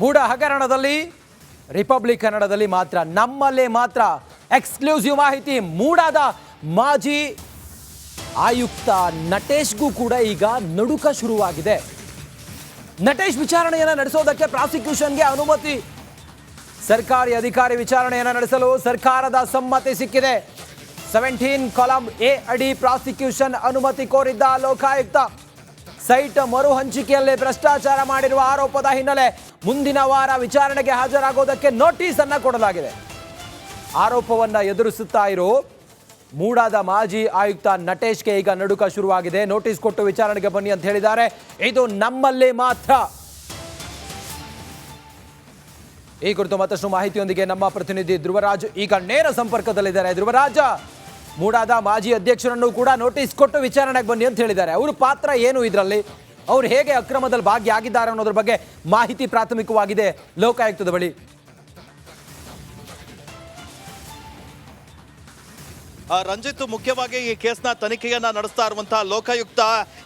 ಮೂಡ ಹಗರಣದಲ್ಲಿ ರಿಪಬ್ಲಿಕ್ ಕನ್ನಡದಲ್ಲಿ ಮಾತ್ರ, ನಮ್ಮಲ್ಲೇ ಮಾತ್ರ ಎಕ್ಸ್ಕ್ಲೂಸಿವ್ ಮಾಹಿತಿ. ಮೂಡಾದ ಮಾಜಿ ಆಯುಕ್ತ ನಟೇಶ್ಗೂ ಕೂಡ ಈಗ ನಡುಕ ಶುರುವಾಗಿದೆ. ನಟೇಶ್ ವಿಚಾರಣೆಯನ್ನು ನಡೆಸೋದಕ್ಕೆ ಪ್ರಾಸಿಕ್ಯೂಷನ್ಗೆ ಅನುಮತಿ. ಸರ್ಕಾರಿ ಅಧಿಕಾರಿ ವಿಚಾರಣೆಯನ್ನು ನಡೆಸಲು ಸರ್ಕಾರದ ಸಮ್ಮತಿ ಸಿಕ್ಕಿದೆ. ಸೆವೆಂಟೀನ್ ಕಾಲಂ ಎ ಅಡಿ ಪ್ರಾಸಿಕ್ಯೂಷನ್ ಅನುಮತಿ ಕೋರಿದ್ದ ಲೋಕಾಯುಕ್ತ. ಸೈಟ್ ಮರು ಹಂಚಿಕೆಯಲ್ಲಿ ಭ್ರಷ್ಟಾಚಾರ ಮಾಡಿರುವ ಆರೋಪದ ಹಿನ್ನೆಲೆ ಮುಂದಿನ ವಾರ ವಿಚಾರಣೆಗೆ ಹಾಜರಾಗೋದಕ್ಕೆ ನೋಟಿಸ್ ಅನ್ನ ಕೊಡಲಾಗಿದೆ. ಆರೋಪವನ್ನ ಎದುರಿಸುತ್ತಾ ಇರೋ ಮೂಡಾದ ಮಾಜಿ ಆಯುಕ್ತ ನಟೇಶ್ಗೆ ಈಗ ನಡುಕ ಶುರುವಾಗಿದೆ. ನೋಟಿಸ್ ಕೊಟ್ಟು ವಿಚಾರಣೆಗೆ ಬನ್ನಿ ಅಂತ ಹೇಳಿದ್ದಾರೆ. ಇದು ನಮ್ಮಲ್ಲಿ ಮಾತ್ರ. ಈ ಕುರಿತು ಮತ್ತಷ್ಟು ಮಾಹಿತಿಯೊಂದಿಗೆ ನಮ್ಮ ಪ್ರತಿನಿಧಿ ಧ್ರುವರಾಜ್ ಈಗ ನೇರ ಸಂಪರ್ಕದಲ್ಲಿದ್ದಾರೆ. ಧ್ರುವರಾಜ, ಮೂಡಾದ ಮಾಜಿ ಅಧ್ಯಕ್ಷರನ್ನು ಕೂಡ ನೋಟಿಸ್ ಕೊಟ್ಟು ವಿಚಾರಣೆಗೆ ಬನ್ನಿ ಅಂತ ಹೇಳಿದ್ದಾರೆ. ಅವ್ರ ಪಾತ್ರ ಏನು ಇದರಲ್ಲಿ? ಅವ್ರು ಹೇಗೆ ಅಕ್ರಮದಲ್ಲಿ ಭಾಗಿಯಾಗಿದ್ದಾರೆ ಅನ್ನೋದ್ರ ಬಗ್ಗೆ ಮಾಹಿತಿ ಪ್ರಾಥಮಿಕವಾಗಿದೆ ಲೋಕಾಯುಕ್ತದ ಬಳಿ. ರಂಜಿತ್ ಮುಖ್ಯವಾಗಿ ಈ ಕೇಸ್ನ ತನಿಖೆಯನ್ನ ನಡೆಸ್ತಾ ಇರುವಂತಹ ಲೋಕಾಯುಕ್ತ,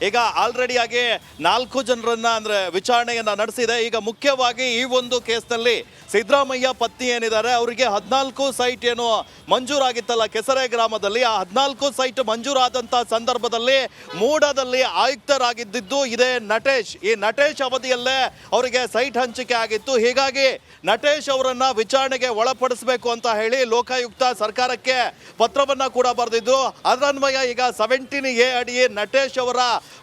ಈಗ ಆಲ್ರೆಡಿ ಆಗಿ ನಾಲ್ಕು ಜನರನ್ನ ಅಂದ್ರೆ ವಿಚಾರಣೆಯನ್ನ ನಡೆಸಿದೆ. ಈಗ ಮುಖ್ಯವಾಗಿ ಈ ಒಂದು ಕೇಸ್ನಲ್ಲಿ ಸಿದ್ದರಾಮಯ್ಯ ಪತ್ನಿ ಏನಿದ್ದಾರೆ, ಅವರಿಗೆ ಹದಿನಾಲ್ಕು ಸೈಟ್ ಏನು ಮಂಜೂರಾಗಿತ್ತಲ್ಲ ಕೆಸರೆ ಗ್ರಾಮದಲ್ಲಿ. ಆ ಹದಿನಾಲ್ಕು ಸೈಟ್ ಮಂಜೂರಾದಂಥ ಸಂದರ್ಭದಲ್ಲಿ ಮೂಡದಲ್ಲಿ ಆಯುಕ್ತರಾಗಿದ್ದು ಇದೇ ನಟೇಶ್. ಈ ನಟೇಶ್ ಅವಧಿಯಲ್ಲೇ ಅವರಿಗೆ ಸೈಟ್ ಹಂಚಿಕೆ ಆಗಿತ್ತು. ಹೀಗಾಗಿ ನಟೇಶ್ ಅವರನ್ನ ವಿಚಾರಣೆಗೆ ಒಳಪಡಿಸಬೇಕು ಅಂತ ಹೇಳಿ ಲೋಕಾಯುಕ್ತ ಸರ್ಕಾರಕ್ಕೆ ಪತ್ರವನ್ನ ಕೂಡ ಬರೆದಿದ್ದು ಅದರನ್ವಯ ಈಗ ಸೆವೆಂಟೀನ್ ಎ ಅಡಿ ನಟೇಶ್ ಅವರ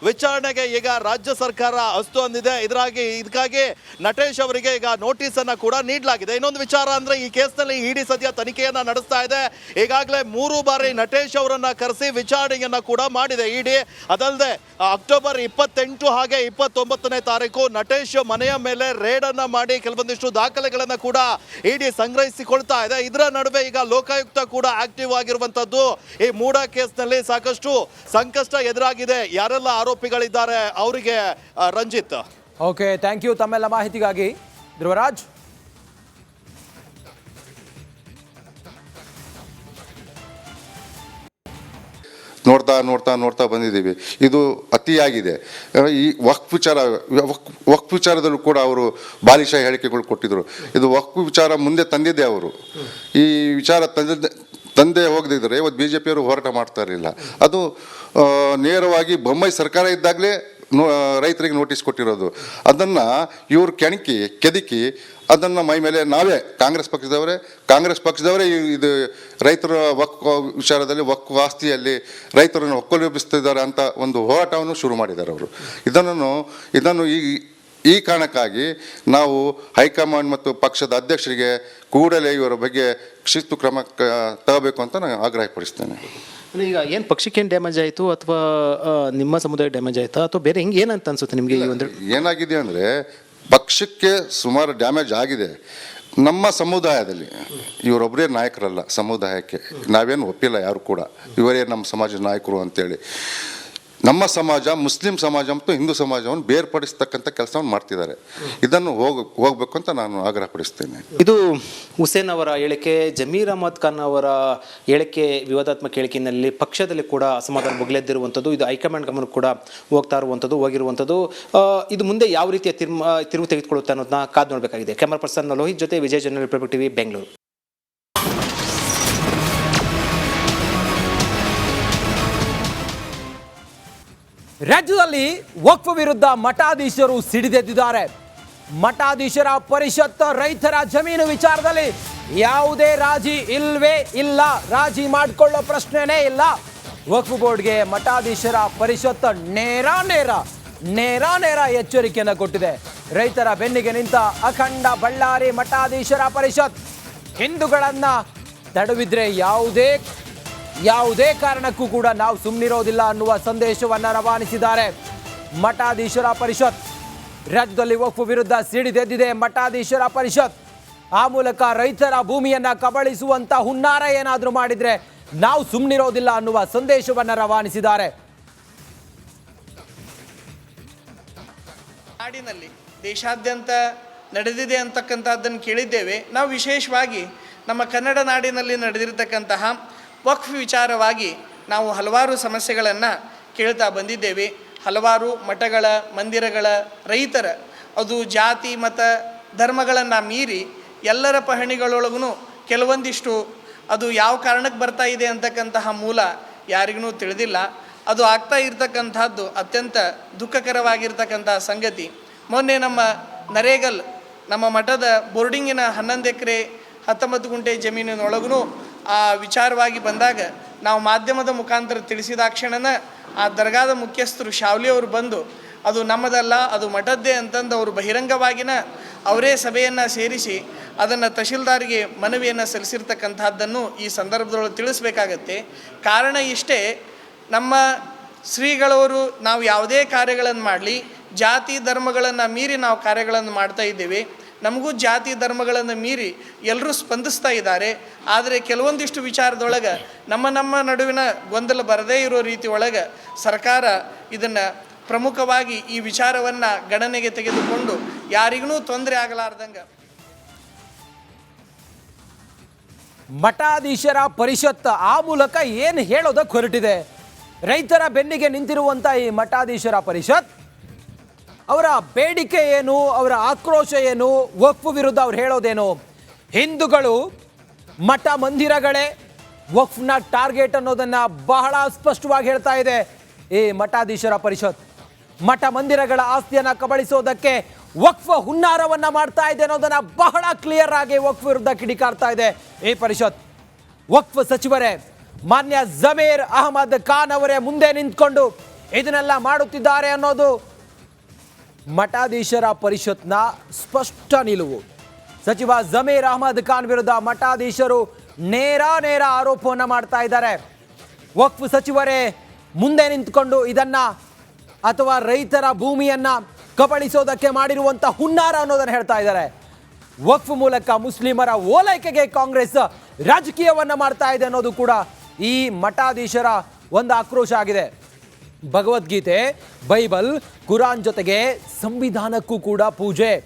ವಿಚಾರಣೆಗೆ ಈಗ ರಾಜ್ಯ ಸರ್ಕಾರ ಅಸ್ತು ಅಂದಿದೆ. ಇದರಾಗಿ, ಇದಕ್ಕಾಗಿ ನಟೇಶ್ ಅವರಿಗೆ ಈಗ ನೋಟಿಸ್ ಅನ್ನ ಕೂಡ ನೀಡಲಾಗಿದೆ. ಇನ್ನೊಂದು ವಿಚಾರ ಅಂದ್ರೆ ಈ ಕೇಸ್ನಲ್ಲಿ ಇಡಿ ಸದ್ಯ ತನಿಖೆಯನ್ನ ನಡೆಸ್ತಾ ಇದೆ. ಈಗಾಗಲೇ ಮೂರು ಬಾರಿ ನಟೇಶ್ ಅವರನ್ನ ಕರೆಸಿ ವಿಚಾರಣೆಯನ್ನ ಕೂಡ ಮಾಡಿದೆ. ಇಡಿ ಅದಲ್ಲದೆ ಅಕ್ಟೋಬರ್ ಇಪ್ಪತ್ತೆಂಟು ಹಾಗೆ ಇಪ್ಪತ್ತೊಂಬತ್ತನೇ ತಾರೀಕು ನಟೇಶ್ ಮನೆಯ ಮೇಲೆ ರೇಡ್ ಅನ್ನ ಮಾಡಿ ಕೆಲವೊಂದಿಷ್ಟು ದಾಖಲೆಗಳನ್ನ ಕೂಡ ಇಡಿ ಸಂಗ್ರಹಿಸಿಕೊಳ್ತಾ ಇದೆ. ಇದರ ನಡುವೆ ಈಗ ಲೋಕಾಯುಕ್ತ ಕೂಡ ಆಕ್ಟಿವ್ ಆಗಿರುವಂತದ್ದು. ಈ ಮೂಡ ಕೇಸ್ನಲ್ಲಿ ಸಾಕಷ್ಟು ಸಂಕಷ್ಟ ಎದುರಾಗಿದೆ. ಯಾರೆಲ್ಲ ಆರೋಪಿಗಳಿದ್ದಾರೆ? ಅವರಿಗೆ ರಂಜಿತ್. ಓಕೆ ಥ್ಯಾಂಕ್ ಯು ತಮ್ಮೆಲ್ಲ ಮಾಹಿತಿಗಾಗಿ. ಧ್ರುವರಾಜ್. ನೋಡ್ತಾ ನೋಡ್ತಾ ನೋಡ್ತಾ ಬಂದಿದ್ದೀವಿ. ಇದು ಅತಿಯಾಗಿದೆ. ಈ ವಕ್ಫ್ ವಿಚಾರ ವಕ್- ವಿಚಾರದಲ್ಲೂ ಕೂಡ ಅವರು ಬಾಲಿಶ ಹೇಳಿಕೆಗಳು ಕೊಟ್ಟಿದ್ರು. ಇದು ವಕ್ಫ್ ವಿಚಾರ ಮುಂದೆ ತಂದಿದ್ದೆ ಅವರು. ಈ ವಿಚಾರ ತಂದಿದ್ದೆ ತಂದೆ ಹೋಗದಿದ್ದರೆ ಇವತ್ತು ಬಿ ಜೆ ಪಿಯವರು ಹೋರಾಟ ಮಾಡ್ತಾ ಇರಲಿಲ್ಲ. ಅದು ನೇರವಾಗಿ ಬೊಂಬೈ ಸರ್ಕಾರ ಇದ್ದಾಗಲೇ ರೈತರಿಗೆ ನೋಟಿಸ್ ಕೊಟ್ಟಿರೋದು. ಅದನ್ನು ಇವರು ಕೆಣಕಿ, ಕೆದಕಿ ಅದನ್ನು ಮೈ ಮೇಲೆ ನಾವೇ ಕಾಂಗ್ರೆಸ್ ಪಕ್ಷದವರೇ ಕಾಂಗ್ರೆಸ್ ಪಕ್ಷದವರೇ ಇದು ರೈತರ ವಕ್, ವಿಚಾರದಲ್ಲಿ ವಕ್ ಆಸ್ತಿಯಲ್ಲಿ ರೈತರನ್ನು ಒಕ್ಕಲುಬಿಸ್ತಿದ್ದಾರೆ ಅಂತ ಒಂದು ಹೋರಾಟವನ್ನು ಶುರು ಮಾಡಿದ್ದಾರೆ ಅವರು. ಇದನ್ನು ಇದನ್ನು ಈ ಈ ಕಾರಣಕ್ಕಾಗಿ ನಾವು ಹೈಕಮಾಂಡ್ ಮತ್ತು ಪಕ್ಷದ ಅಧ್ಯಕ್ಷರಿಗೆ ಕೂಡಲೇ ಇವರ ಬಗ್ಗೆ ಶಿಸ್ತು ಕ್ರಮ ತಗೋಬೇಕು ಅಂತ ನಾನು ಆಗ್ರಹಪಡಿಸ್ತೇನೆ. ಅಂದ್ರೆ ಈಗ ಏನು ಪಕ್ಷಕ್ಕೆ ಏನು ಡ್ಯಾಮೇಜ್ ಆಯಿತು ಅಥವಾ ನಿಮ್ಮ ಸಮುದಾಯ ಡ್ಯಾಮೇಜ್ ಆಯಿತಾ? ಅಥವಾ ಬೇರೆ ಹೆಂಗೆ ಏನಂತ ಅನ್ಸುತ್ತೆ ನಿಮಗೆ ಈ ಒಂದು ಏನಾಗಿದೆ ಅಂದರೆ ಪಕ್ಷಕ್ಕೆ ಸುಮಾರು ಡ್ಯಾಮೇಜ್ ಆಗಿದೆ. ನಮ್ಮ ಸಮುದಾಯದಲ್ಲಿ ಇವರೊಬ್ಬರೇ ನಾಯಕರಲ್ಲ ಸಮುದಾಯಕ್ಕೆ. ನಾವೇನು ಒಪ್ಪಿಲ್ಲ ಯಾರು ಕೂಡ. ಇವರೇ ನಮ್ಮ ಸಮಾಜದ ನಾಯಕರು ಅಂತೇಳಿ. ನಮ್ಮ ಸಮಾಜ, ಮುಸ್ಲಿಂ ಸಮಾಜ ಮತ್ತು ಹಿಂದೂ ಸಮಾಜವನ್ನು ಬೇರ್ಪಡಿಸ್ತಕ್ಕಂಥ ಕೆಲಸವನ್ನು ಮಾಡ್ತಿದ್ದಾರೆ. ಇದನ್ನು ಹೋಗ, ಹೋಗ್ಬೇಕು ಅಂತ ನಾನು ಆಗ್ರಹಪಡಿಸ್ತೇನೆ ಇದು ಹುಸೇನ್ ಅವರ ಹೇಳಿಕೆ, ಜಮೀರ್ ಅಹಮದ್ ಖಾನ್ ಅವರ ಹೇಳಿಕೆ, ವಿವಾದಾತ್ಮಕ ಹೇಳಿಕೆಯಲ್ಲಿ ಪಕ್ಷದಲ್ಲಿ ಕೂಡ ಅಸಮಾಧಾನ ಬುಗ್ಲೆದ್ದಿರುವಂಥದ್ದು, ಇದು ಹೈಕಮಾಂಡ್ ಗಮನಕ್ಕೆ ಕೂಡ ಹೋಗ್ತಾ ಇರುವಂಥದ್ದು, ಹೋಗಿರುವಂಥದ್ದು. ಇದು ಮುಂದೆ ಯಾವ ರೀತಿಯ ತಿರ್ಮ, ತಿರುವು ತೆಗೆದುಕೊಳ್ಳುತ್ತೆ ಅನ್ನೋದನ್ನ ಕಾದು ನೋಡಬೇಕಾಗಿದೆ. ಕ್ಯಾಮರಾ ಪರ್ಸನ್ ಲೋಹಿತ್ ಜೊತೆ ವಿಜಯ್ ಜನರಲ್ ಟಿವಿ, ಬೆಂಗಳೂರು. ರಾಜ್ಯದಲ್ಲಿ ವಕ್ಫ್ ವಿರುದ್ಧ ಮಠಾಧೀಶರು ಸಿಡಿದೆದ್ದಿದ್ದಾರೆ. ಮಠಾಧೀಶರ ಪರಿಷತ್ ರೈತರ ಜಮೀನು ವಿಚಾರದಲ್ಲಿ ಯಾವುದೇ ರಾಜಿ ಇಲ್ವೇ ಇಲ್ಲ, ರಾಜಿ ಮಾಡಿಕೊಳ್ಳೋ ಪ್ರಶ್ನೆನೇ ಇಲ್ಲ. ವಕ್ಫ್ ಬೋರ್ಡ್ಗೆ ಮಠಾಧೀಶರ ಪರಿಷತ್ ನೇರ ನೇರ ನೇರ ನೇರ ಎಚ್ಚರಿಕೆಯನ್ನು ಕೊಟ್ಟಿದೆ. ರೈತರ ಬೆನ್ನಿಗೆ ನಿಂತ ಅಖಂಡ ಬಳ್ಳಾರಿ ಮಠಾಧೀಶರ ಪರಿಷತ್. ಹಿಂದೂಗಳನ್ನ ತಡವಿದ್ರೆ ಯಾವುದೇ ಯಾವುದೇ ಕಾರಣಕ್ಕೂ ಕೂಡ ನಾವು ಸುಮ್ಮನಿರೋದಿಲ್ಲ ಅನ್ನುವ ಸಂದೇಶವನ್ನು ರವಾನಿಸಿದ್ದಾರೆ. ಮಠಾಧೀಶ್ವರ ಪರಿಷತ್ ರಾಜ್ಯದಲ್ಲಿ ವಕ್ಫ್ ವಿರುದ್ಧ ಸಿಡಿದೆದ್ದಿದೆ ಮಠಾಧೀಶ್ವರ ಪರಿಷತ್ ಆ ಮೂಲಕ ರೈತರ ಭೂಮಿಯನ್ನು ಕಬಳಿಸುವಂತ ಹುನ್ನಾರ ಏನಾದರೂ ಮಾಡಿದರೆ ನಾವು ಸುಮ್ಮನಿರೋದಿಲ್ಲ ಅನ್ನುವ ಸಂದೇಶವನ್ನು ರವಾನಿಸಿದ್ದಾರೆ. ನಾಡಿನಲ್ಲಿ ದೇಶಾದ್ಯಂತ ನಡೆದಿದೆ ಅಂತಕ್ಕಂಥದ್ದನ್ನು ಕೇಳಿದ್ದೇವೆ. ನಾವು ವಿಶೇಷವಾಗಿ ನಮ್ಮ ಕನ್ನಡ ನಾಡಿನಲ್ಲಿ ನಡೆದಿರತಕ್ಕಂತಹ ವಕ್ಫ್ ವಿಚಾರವಾಗಿ ನಾವು ಹಲವಾರು ಸಮಸ್ಯೆಗಳನ್ನು ಕೇಳ್ತಾ ಬಂದಿದ್ದೇವೆ. ಹಲವಾರು ಮಠಗಳ, ಮಂದಿರಗಳ ರೈತರ, ಅದು ಜಾತಿ, ಮತ, ಧರ್ಮಗಳನ್ನು ಮೀರಿ ಎಲ್ಲರ ಪಹಣಿಗಳೊಳಗೂ ಕೆಲವೊಂದಿಷ್ಟು ಅದು ಯಾವ ಕಾರಣಕ್ಕೆ ಬರ್ತಾ ಇದೆ ಅಂತಕ್ಕಂತಹ ಮೂಲ ಯಾರಿಗೂ ತಿಳಿದಿಲ್ಲ. ಅದು ಆಗ್ತಾ ಇರತಕ್ಕಂಥದ್ದು ಅತ್ಯಂತ ದುಃಖಕರವಾಗಿರ್ತಕ್ಕಂತಹ ಸಂಗತಿ. ಮೊನ್ನೆ ನಮ್ಮ ನರೇಗಲ್, ನಮ್ಮ ಮಠದ ಬೋರ್ಡಿಂಗಿನ ಹನ್ನೊಂದು ಎಕರೆ ಹತ್ತೊಂಬತ್ತು ಗುಂಟೆ ಜಮೀನಿನೊಳಗೂ ಆ ವಿಚಾರವಾಗಿ ಬಂದಾಗ ನಾವು ಮಾಧ್ಯಮದ ಮುಖಾಂತರ ತಿಳಿಸಿದಾಕ್ಷಣನ ಆ ದರ್ಗಾದ ಮುಖ್ಯಸ್ಥರು ಶಾವ್ಲಿ ಅವರು ಬಂದು, ಅದು ನಮ್ಮದಲ್ಲ, ಅದು ಮಠದ್ದೇ ಅಂತಂದು ಅವರು ಬಹಿರಂಗವಾಗಿನ ಅವರೇ ಸಭೆಯನ್ನು ಸೇರಿಸಿ ಅದನ್ನು ತಹಶೀಲ್ದಾರ್ಗೆ ಮನವಿಯನ್ನು ಸಲ್ಲಿಸಿರ್ತಕ್ಕಂಥದ್ದನ್ನು ಈ ಸಂದರ್ಭದೊಳಗೆ ತಿಳಿಸ್ಬೇಕಾಗತ್ತೆ. ಕಾರಣ ಇಷ್ಟೇ, ನಮ್ಮ ಶ್ರೀಗಳವರು ನಾವು ಯಾವುದೇ ಕಾರ್ಯಗಳನ್ನು ಮಾಡಲಿ, ಜಾತಿ, ಧರ್ಮಗಳನ್ನು ಮೀರಿ ನಾವು ಕಾರ್ಯಗಳನ್ನು ಮಾಡ್ತಾ ಇದ್ದೇವೆ. ನಮಗೂ ಜಾತಿ ಧರ್ಮಗಳನ್ನು ಮೀರಿ ಎಲ್ಲರೂ ಸ್ಪಂದಿಸ್ತಾ ಇದ್ದಾರೆ. ಆದರೆ ಕೆಲವೊಂದಿಷ್ಟು ವಿಚಾರದೊಳಗೆ ನಮ್ಮ ನಮ್ಮ ನಡುವಿನ ಗೊಂದಲ ಬರದೇ ಇರೋ ರೀತಿ ಒಳಗೆ ಸರ್ಕಾರ ಇದನ್ನು ಪ್ರಮುಖವಾಗಿ ಈ ವಿಚಾರವನ್ನು ಗಣನೆಗೆ ತೆಗೆದುಕೊಂಡು ಯಾರಿಗೂ ತೊಂದರೆ ಆಗಲಾರ್ದಂಗೆ. ಮಠಾಧೀಶರ ಪರಿಷತ್ ಆ ಮೂಲಕ ಏನು ಹೇಳೋದಕ್ಕೆ ಹೊರಟಿದೆ? ರೈತರ ಬೆನ್ನಿಗೆ ನಿಂತಿರುವಂಥ ಈ ಮಠಾಧೀಶರ ಪರಿಷತ್ ಅವರ ಬೇಡಿಕೆ ಏನು, ಅವರ ಆಕ್ರೋಶ ಏನು ವಕ್ಫ್ ವಿರುದ್ಧ ಅವ್ರು ಹೇಳೋದೇನು? ಹಿಂದೂಗಳು ಮಠ ಮಂದಿರಗಳೇ ವಕ್ಫ್ನ ಟಾರ್ಗೆಟ್ ಅನ್ನೋದನ್ನ ಬಹಳ ಸ್ಪಷ್ಟವಾಗಿ ಹೇಳ್ತಾ ಇದೆ ಈ ಮಠಾಧೀಶರ ಪರಿಷತ್. ಮಠ ಮಂದಿರಗಳ ಆಸ್ತಿಯನ್ನ ಕಬಳಿಸೋದಕ್ಕೆ ವಕ್ಫ್ ಹುನ್ನಾರವನ್ನ ಮಾಡ್ತಾ ಇದೆ ಅನ್ನೋದನ್ನ ಬಹಳ ಕ್ಲಿಯರ್ ಆಗಿ ವಕ್ಫ್ ವಿರುದ್ಧ ಕಿಡಿಕಾರ್ತಾ ಇದೆ ಈ ಪರಿಷತ್. ವಕ್ಫ್ ಸಚಿವರೇ, ಮಾನ್ಯ ಜಮೀರ್ ಅಹಮದ್ ಖಾನ್ ಅವರೇ ಮುಂದೆ ನಿಂತ್ಕೊಂಡು ಇದನ್ನೆಲ್ಲ ಮಾಡುತ್ತಿದ್ದಾರೆ ಅನ್ನೋದು ಮಠಾಧೀಶರ ಪರಿಷತ್ನ ಸ್ಪಷ್ಟ ನಿಲುವು. ಸಚಿವ ಜಮೀರ್ ಅಹಮದ್ ಖಾನ್ ವಿರುದ್ಧ ಮಠಾಧೀಶರು ನೇರ ನೇರ ಆರೋಪವನ್ನು ಮಾಡ್ತಾ ಇದ್ದಾರೆ. ವಕ್ಫ್ ಸಚಿವರೇ, ಮುಂದೆ ನಿಂತ್ಕೊಂಡು ಇದನ್ನ ಅಥವಾ ರೈತರ ಭೂಮಿಯನ್ನ ಕಬಳಿಸೋದಕ್ಕೆ ಮಾಡಿರುವಂತ ಹುನ್ನಾರ ಅನ್ನೋದನ್ನು ಹೇಳ್ತಾ ಇದ್ದಾರೆ. ವಕ್ಫ್ ಮೂಲಕ ಮುಸ್ಲಿಮರ ಓಲೈಕೆಗೆ ಕಾಂಗ್ರೆಸ್ ರಾಜಕೀಯವನ್ನ ಮಾಡ್ತಾ ಇದೆ ಅನ್ನೋದು ಕೂಡ ಈ ಮಠಾಧೀಶರ ಒಂದು ಆಕ್ರೋಶ ಆಗಿದೆ. ಭಗವದ್ಗೀತೆ, ಬೈಬಲ್, ಕುರಾನ್ ಜೊತೆಗೆ ಸಂವಿಧಾನಕ್ಕೂ ಕೂಡ ಪೂಜೆ.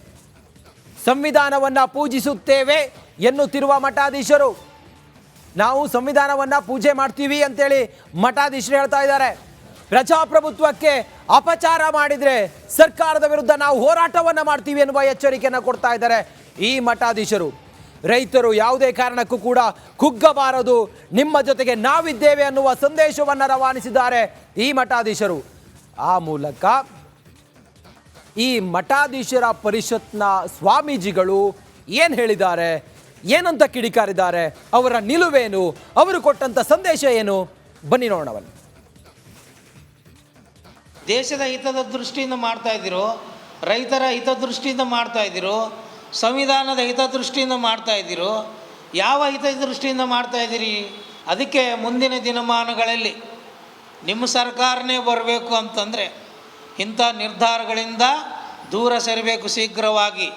ಸಂವಿಧಾನವನ್ನು ಪೂಜಿಸುತ್ತೇವೆ ಎನ್ನುತ್ತಿರುವ ಮಠಾಧೀಶರು. ನಾವು ಸಂವಿಧಾನವನ್ನು ಪೂಜೆ ಮಾಡ್ತೀವಿ ಅಂತೇಳಿ ಮಠಾಧೀಶರು ಹೇಳ್ತಾ ಇದ್ದಾರೆ. ಪ್ರಜಾಪ್ರಭುತ್ವಕ್ಕೆ ಅಪಚಾರ ಮಾಡಿದರೆ ಸರ್ಕಾರದ ವಿರುದ್ಧ ನಾವು ಹೋರಾಟವನ್ನು ಮಾಡ್ತೀವಿ ಎನ್ನುವ ಎಚ್ಚರಿಕೆಯನ್ನು ಕೊಡ್ತಾ ಇದ್ದಾರೆ ಈ ಮಠಾಧೀಶರು. ರೈತರು ಯಾವುದೇ ಕಾರಣಕ್ಕೂ ಕೂಡ ಕುಗ್ಗಬಾರದು. ನಿಮ್ಮ ಜೊತೆಗೆ ನಾವಿದ್ದೇವೆ ಅನ್ನುವ ಸಂದೇಶವನ್ನು ರವಾನಿಸಿದ್ದಾರೆ ಈ ಮಠಾಧೀಶರು. ಆ ಮೂಲಕ ಈ ಮಠಾಧೀಶರ ಪರಿಷತ್ನ ಸ್ವಾಮೀಜಿಗಳು ಏನು ಹೇಳಿದ್ದಾರೆ, ಏನಂತ ಕಿಡಿಕಾರಿದ್ದಾರೆ, ಅವರ ನಿಲುವೇನು, ಅವರು ಕೊಟ್ಟಂತ ಸಂದೇಶ ಏನು? ಬನ್ನಿ ನೋಡೋಣವಲ್ಲಿ ದೇಶದ ಹಿತದ ದೃಷ್ಟಿಯಿಂದ ಮಾಡ್ತಾ ಇದ್ದೀರೋ, ರೈತರ ಹಿತದೃಷ್ಟಿಯಿಂದ ಮಾಡ್ತಾ ಇದ್ದೀರೋ ಸಂವಿಧಾನದ ಹಿತದೃಷ್ಟಿಯಿಂದ ಮಾಡ್ತಾ ಇದ್ದೀರೋ? ಯಾವ ಹಿತದೃಷ್ಟಿಯಿಂದ ಮಾಡ್ತಾ ಇದ್ದೀರಿ? ಅದಕ್ಕೆ ಮುಂದಿನ ದಿನಮಾನಗಳಲ್ಲಿ ನಿಮ್ಮ ಸರ್ಕಾರನೇ ಬರಬೇಕು ಅಂತಂದರೆ ಇಂಥ ನಿರ್ಧಾರಗಳಿಂದ ದೂರ ಸರಿಬೇಕು ಶೀಘ್ರವಾಗಿ.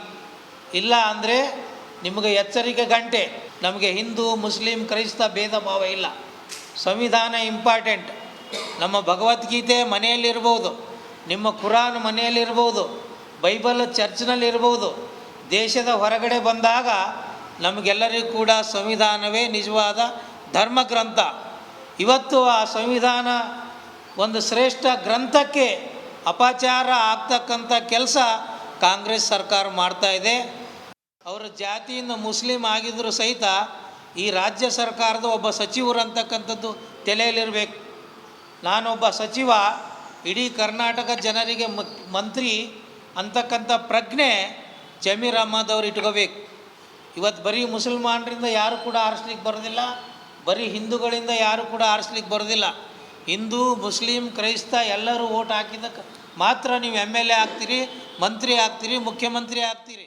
ಇಲ್ಲ ಅಂದರೆ ನಿಮಗೆ ಎಚ್ಚರಿಕೆ ಗಂಟೆ. ನಮಗೆ ಹಿಂದೂ, ಮುಸ್ಲಿಂ, ಕ್ರೈಸ್ತ ಭೇದ ಭಾವ ಇಲ್ಲ. ಸಂವಿಧಾನ ಇಂಪಾರ್ಟೆಂಟ್. ನಮ್ಮ ಭಗವದ್ಗೀತೆ ಮನೆಯಲ್ಲಿರ್ಬೋದು. ನಿಮ್ಮ ಕುರಾನ್ ಮನೆಯಲ್ಲಿರ್ಬೋದು. ಬೈಬಲ್ ಚರ್ಚ್ನಲ್ಲಿರ್ಬೋದು. ದೇಶದ ಹೊರಗಡೆ ಬಂದಾಗ ನಮಗೆಲ್ಲರಿಗೂ ಕೂಡ ಸಂವಿಧಾನವೇ ನಿಜವಾದ ಧರ್ಮ ಗ್ರಂಥ. ಇವತ್ತು ಆ ಸಂವಿಧಾನ ಒಂದು ಶ್ರೇಷ್ಠ ಗ್ರಂಥಕ್ಕೆ ಅಪಚಾರ ಆಗ್ತಕ್ಕಂಥ ಕೆಲಸ ಕಾಂಗ್ರೆಸ್ ಸರ್ಕಾರ ಮಾಡ್ತಾ ಇದೆ. ಅವರ ಜಾತಿಯಿಂದ ಮುಸ್ಲಿಂ ಆಗಿದ್ದರೂ ಸಹಿತ ಈ ರಾಜ್ಯ ಸರ್ಕಾರದ ಒಬ್ಬ ಸಚಿವರು ಅಂತಕ್ಕಂಥದ್ದು ತಲೆಯಲ್ಲಿರಬೇಕು. ನಾನೊಬ್ಬ ಸಚಿವ, ಇಡೀ ಕರ್ನಾಟಕ ಜನರಿಗೆ ಮಂತ್ರಿ ಅಂತಕ್ಕಂಥ ಪ್ರಜ್ಞೆ ಜಮೀರ್ ಅಹಮದ್ ಅವ್ರು ಇಟ್ಕೋಬೇಕು. ಇವತ್ತು ಬರೀ ಮುಸಲ್ಮಾನರಿಂದ ಯಾರು ಕೂಡ ಆರಿಸ್ಲಿಕ್ಕೆ ಬರೋದಿಲ್ಲ, ಬರೀ ಹಿಂದೂಗಳಿಂದ ಯಾರು ಕೂಡ ಆರಿಸ್ಲಿಕ್ಕೆ ಬರೋದಿಲ್ಲ. ಹಿಂದೂ, ಮುಸ್ಲಿಂ, ಕ್ರೈಸ್ತ ಎಲ್ಲರೂ ಓಟ್ ಹಾಕಿದ್ದಕ್ಕೆ ಮಾತ್ರ ನೀವು ಎಂ ಎಲ್ ಎ ಆಗ್ತೀರಿ, ಮಂತ್ರಿ ಆಗ್ತೀರಿ, ಮುಖ್ಯಮಂತ್ರಿ ಆಗ್ತೀರಿ.